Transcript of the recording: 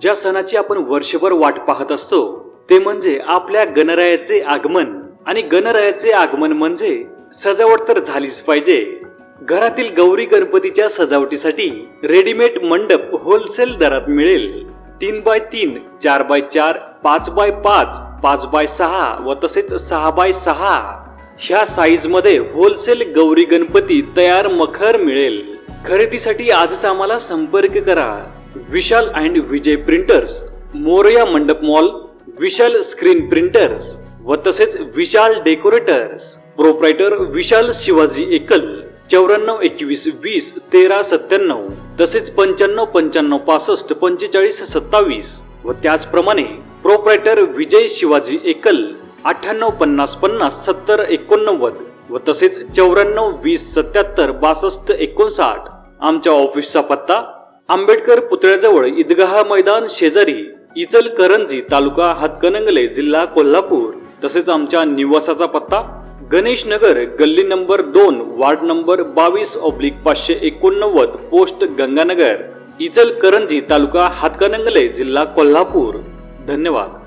ज्या सणाची आपण वर्षभर वाट पाहत असतो ते म्हणजे आपल्या गणरायाचे आगमन. आणि गणरायाचे आगमन म्हणजे सजावट तर झालीच पाहिजे. घरातील गौरी गणपतीच्या सजावटीसाठी रेडीमेड मंडप होलसेल दरात मिळेल. तीन बाय तीन चार बाय चार पाच बाय पाच पाच बाय सहा व तसेच सहा बाय सहा. ह्या साईजमध्ये होलसेल गौरी गणपती तयार मखर मिळेल. खरेदीसाठी आजच आम्हाला संपर्क करा. Vishal and Vijay printers Morya Mandap mall Vishal screen printers व तसेच विशाल डेकोरेटर्स. प्रोप्रायटर विशाल शिवाजी एकल चौऱ्याण्णव एकवीस वीस तेरा सत्त्याण्णव तसेच पंच्याण्णव पंच्याण्णव पासष्ट पंचेचाळीस सत्तावीस व त्याचप्रमाणे प्रोप्रायटर विजय शिवाजी एकल अठ्ठ्याण्णव पन्नास पन्नास सत्तर एकोणनव्वद व तसेच चौऱ्याण्णव वीस सत्याहत्तर बासष्ट एकोणसाठ. आमच्या ऑफिसचा पत्ता आंबेडकर पुतळ्याजवळ ईदगाह मैदान शेजारी इचल करंजी तालुका हातकणंगले जिल्हा कोल्हापूर. तसेच आमच्या निवासाचा पत्ता गणेश नगर गल्ली नंबर दोन वार्ड नंबर बावीस ऑब्लिक पाचशे एकोणनव्वद पोस्ट गंगानगर. इचल करंजी तालुका हातकणंगले जिल्हा कोल्हापूर. धन्यवाद.